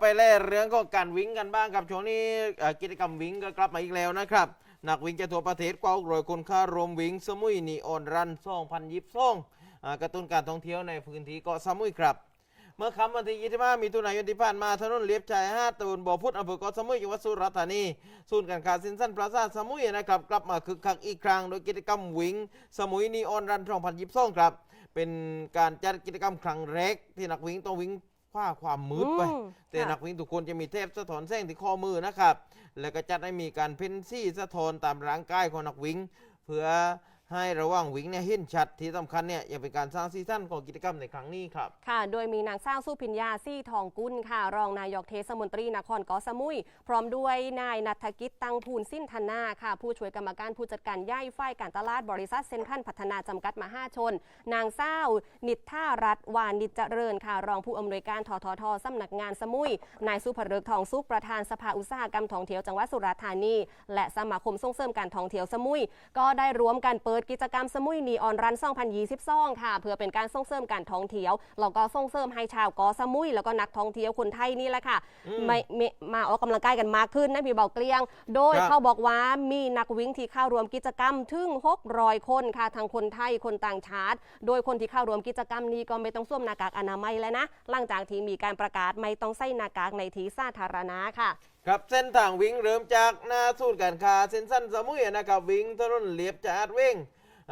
ไปเล่เรื่องของการวิ่งกันบ้างครับช่วงนี้เอ่อกิจกรรมวิ่งก็กลับมาอีกแล้วนะครับนักวิ่งจะทั่วประเทศกว่าร้อยคนค่ารวมวิ่งสมุยนีออนรัน2022กระตุ้นการท่องเที่ยวในพื้นที่เกาะสมุยครับ เมื่อค่ำวันที่25มีตุนายนที่ผ่านมาถนนเลียบชายหาดตะบนบ่อพุทธอำเภอเกาะสมุยจังหวัดสุราษฎร์ธานีศูนย์การค้าสินสันพลาซ่าสมุยนะครับกลับมาคึกคักอีกครั้งโดยกิจกรรมวิ่งสมุยนีออนรัน2022ครับเป็นการจัดกิจกรรมครั้งแรกที่นักวิ่งต้องวิ่ง คว้าความมืดไปอืมแต่ค่ะนักวิ่งทุกคนจะมีเทปสะท้อนแสงที่ข้อมือนะครับ แล้วก็จัดให้มีการเพ้นซี่สะท้อนตามร่างกายของนักวิ่งเพื่อ ให้ระว่างวิ่งเนี่ยเห็นชัดที่สำคัญเนี่ยยังเป็นการสร้างซีซั่นของกิจกรรมในครั้งนี้ครับ ค่ะ โดยมีนางสร้างสุพิญญาซี่ทองกุลค่ะ รองนายกเทศมนตรีนครกาะสมุย พร้อมด้วยนายนัฐกิจตังพูนสิ้นธนาค่ะ ผู้ช่วยกรรมการผู้จัดการย่ายฝ่ายการตลาดบริษัทเซ็นทรัลพัฒนาจำกัดมหาชน นางเศร้านิทท่ารัฐวานิจเจริญค่ะ รองผู้อำนวยการทททสำนักงานสมุย นายสุภเริกทองสุขประธานสภาอุตสาหกรรมท่องเที่ยวจังหวัดสุราษฎร์ธานี และสมาคมส่งเสริมการท่องเที่ยวสมุย ก็ได้ร่วมกันเปิดกิจกรรมสมุยนีออนรัน2022ค่ะ เพื่อเป็นการส่งเสริมการท่องเที่ยวแล้วก็ส่งเสริมให้ชาวเกาะสมุย แล้วก็นักท่องเที่ยวคนไทยนี่แหละค่ะอืมไม่ไม่มาออกกำลังกายกันมากขึ้นนะพี่เบาเกลียง โดยครับเขาบอกว่ามีนักวิ่งที่เข้าร่วมกิจกรรมถึง600 คนค่ะทั้งคนไทยคนต่างชาติ โดยคนที่เข้าร่วมกิจกรรมนี้ก็ไม่ต้องสวมหน้ากากอนามัยแล้วนะหลังจากที่มีการประกาศไม่ต้องใส่หน้ากากในที่สาธารณะค่ะ ครับเส้นทางวิ่งเริ่มจากหน้าศูนย์การค้าเส้นสั้นสมุยนะครับวิ่งถนนเลียบจากอาดเว้ง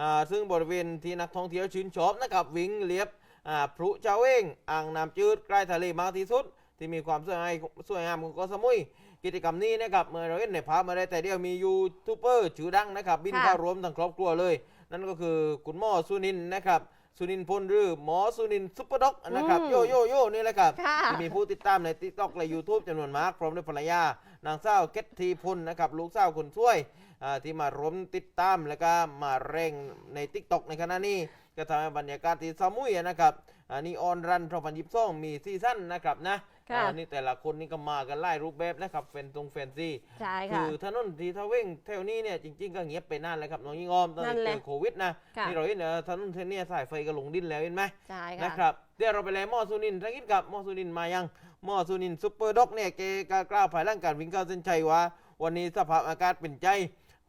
อ่าซึ่งบริเวณที่นักท่องเที่ยวชื่นชอบนะครับวิ่งเลียบอ่าพรุเจ้าเวงอ่างน้ำจืดใกล้ทะเลมากที่สุด ที่มีความสวยงามสวยงามของเกาะสมุย กิจกรรมนี้นะครับเมื่อเราเห็นในภาพมาได้แต่เดียวมียูทูบเบอร์ชื่อดังนะครับบินเข้ารวมทั้งครอบครัวเลย นั่นก็คือคุณหมอสุนินนะครับ สุนินท์พลหรือหมอสุนินท์ซุปเปอร์ด็อกนะครับอืมโยโยโยนี่แหละครับค่ะที่มีผู้ติดตามใน t ิ k t o k และ YouTube จำนวนมากพร้อมด้วยภรรยานางสาวเกตทีพลนะครับลูกสาวคนช่วยอ่าที่มาร่วมติดตามแล้วก็มาเร่งใน t ิ k t o k ในขณะนี้ก็ทำให้บรรยากาศที่สมุยนะครับ อันนี้ออนรันทรพันยิบซ่องมีซีซั่นนะครับนะค่ะอ่านี่แต่ละคนนี่ก็มากันไล่รูปแบบนะครับแฟนตรงแฟนซีใช่คืค่ะอถนนที่ทาเว้งแถวนี้เนี่ยจริง ๆ ก็เงียบไปนานแล้วครับน้องยิงออมตอนนั่นแหเจละอโควิดนะค่ะนี่เราเห็นเนอะถนนเทนเนี่ยสายไฟก็ลงดินแล้วเห็นไหมใช่ค่ะนะครับเดี๋ยวเราไปเลยหมอสุนินทร์ทักกิดกับหมอสุนินทร์มายังหมอสุนินทร์ซุปเปอร์ด็อกเนี่ยแกก็กล่าวภายหลังการวิ่งเข้าเส้นชัยว่าวันนี้สภาพอากาศเป็นใจ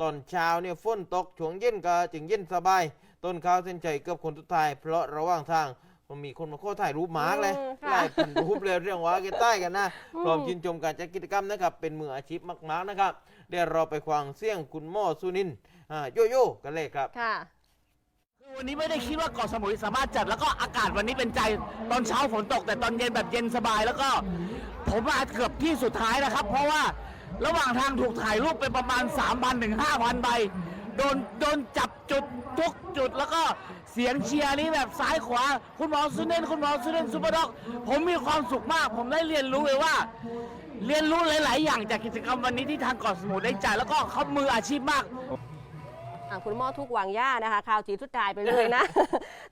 ตอนเช้าเนี่ยฝนตกช่วงเย็นก็จึงเย็นสบาย ต้นข้าวเส้นชัยเกือบคนทุกทาย เพราะระหว่างทาง มันมีคนมาขอถ่ายรูปหมาร์กเลยอืมค่ะไล่พันรูปเลยเรื่องว่าแกใต้กันนะพร้อมชื่นชมการจัดกิจกรรมนะครับ เป็นมืออาชีพมากๆนะครับ เดี๋ยวเราไปฟังเสียงคุณหมอสุนินทร์อ่าโยโย่กันเลยครับ ค่ะ คือวันนี้ไม่ได้คิดว่าเกาะสมุยสามารถจัดแล้วก็อากาศวันนี้เป็นใจตอนเช้าฝนตก แต่ตอนเย็นแบบเย็นสบายแล้วก็ ผมมาเกือบที่สุดท้ายนะครับ เพราะว่าระหว่างทางถูกถ่ายรูปไปประมาณ 3,000ถึง5,000ใบ โดนโดนจับจุดทุกจุดแล้วก็เสียงเชียร์นี้แบบซ้ายขวา คุณหมอซูเนนคุณหมอซูเนนซูเปอร์ด็อก ผมมีความสุขมาก ผมได้เรียนรู้เลยว่า เรียนรู้หลาย ๆ อย่างจากกิจกรรมวันนี้ที่ทางเกาะสมุยได้จัดแล้วก็เขามืออาชีพมาก คุณหมอทุกวางย่านะคะข่าวจีทุดตายไปเลยนะ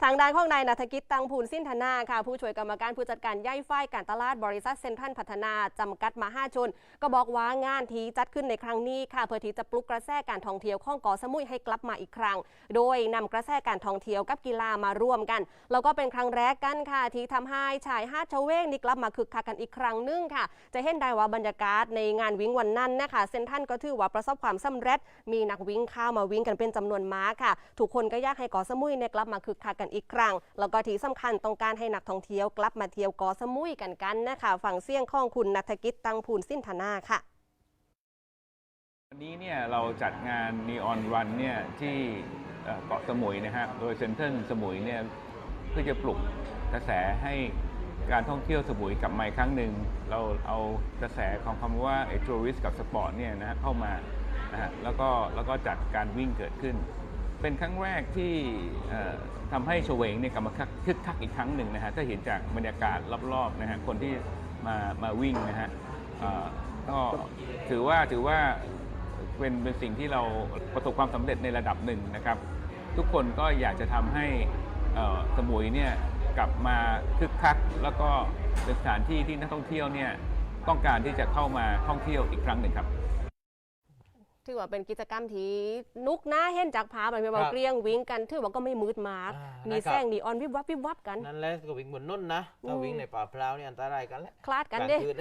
ทางด้านของนายนัฐกิจตังพูนสิ้นธนาค่ะ ผู้ช่วยกรรมการผู้จัดการย่อยฝ่ายการตลาดบริษัทเซ็นทรัลพัฒนาจำกัดมหาชน ก็บอกว่างานที่จัดขึ้นในครั้งนี้ค่ะเพื่อที่จะปลุกกระแสการท่องเที่ยวของเกาะสมุยให้กลับมาอีกครั้ง โดยนำกระแสการท่องเที่ยวกับกีฬามาร่วมกัน แล้วก็เป็นครั้งแรกกันค่ะ ที่ทำให้ชายหาดชเวงนี่กลับมาคึกคักกันอีกครั้งหนึงค่ะ จะเห็นได้ว่าบรรยากาศในงานวิ่งวันนั้นนะคะเซนทรันก็ถือว่าประสบความสำเร็จ มีนักวิ่งเข้ามาวิ่งกันเป็นจำนวนมากค่ะ ทุกคนก็อยากให้เกาะสมุยเนี่ยกลับมาคึกคักกันอีกครั้ง แล้วก็ที่สำคัญต้องการให้นักท่องเที่ยวกลับมาเที่ยวเกาะสมุยกันกันนะคะฝั่งเสี่ยงข้องคุณนัฐกิจตังพูนสิ้นธนาค่ะวันนี้เนี่ยเราจัดงาน Neon Run เนี่ยที่เกาะสมุยนะฮะโดยเซ็นทรัลสมุยเนี่ยเพื่อจะปลุกกระแสให้การท่องเที่ยวสมุยกลับมาอีกครั้งหนึ่ง เราเอากระแสของคำว่าไอ้ทัวริสกับสปอร์ตเนี่ยนะเข้ามา นะฮะแล้วก็แล้วก็จัดการวิ่งเกิดขึ้น เป็นครั้งแรกที่เอ่อทำให้เฉวงเนี่ยกลับมาคึกคักอีกครั้งหนึ่งนะฮะถ้าเห็นจากบรรยากาศรอบๆนะฮะคนที่มามาวิ่งนะฮะก็ถือว่าถือว่าเป็นเป็นสิ่งที่เราประสบความสำเร็จในระดับหนึ่งนะครับ ทุกคนก็อยากจะทำให้สมุยเนี่ยกลับมาคึกคัก แล้วก็เป็นสถานที่ที่นักท่องเที่ยวเนี่ยต้องการที่จะเข้ามาท่องเที่ยวอีกครั้งหนึ่งครับ ถือว่าเป็นกิจกรรมที่นุกนะเห็นจากภาพแบบครัว่าบเกลียงวิ่งกัน ถือว่าก็ไม่มืดมากอ่ามีนะครับแสงนีออนวิบวับวิบวับกัน นั่นแหละก็วิ่งบนนุ่นนะถ้าอืมวิ่งในป่าพร้าวนี่อันตรายกันแหละคลาดกันลางเด้คืน